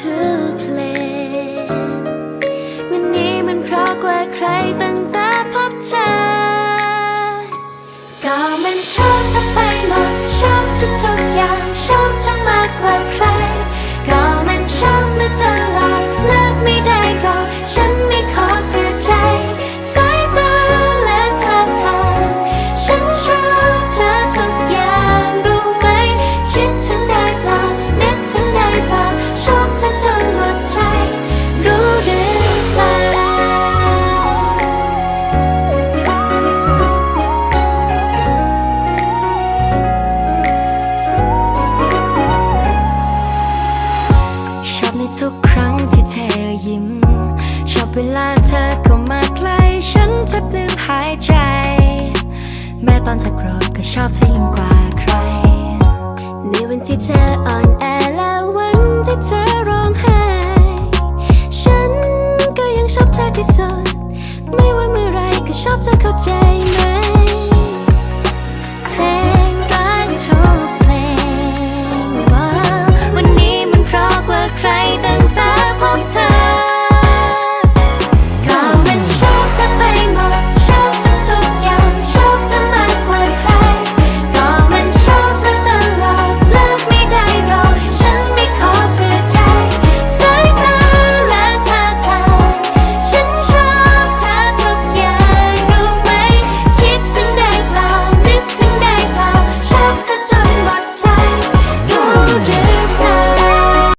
to play วันนี้มันเพราะกว่าใครตั้งแต่พบเธอ ก็มันชอบจะไปหมดชอบทุกๆอย่างชอบ ทุกครั้งที่เธอยิ้ม ชอบเวลาเธอเข้ามาใกล้ฉันจะลืมหายใจ แม้ตอนเธอโกรธก็ชอบเธอยิ่งกว่าใคร ในวันที่เธออ่อนแอและวันที่เธอร้องไห้ ฉันก็ยังชอบเธอที่สุด ไม่ว่าเมื่อไรก็ชอบเธอเข้าใจไหม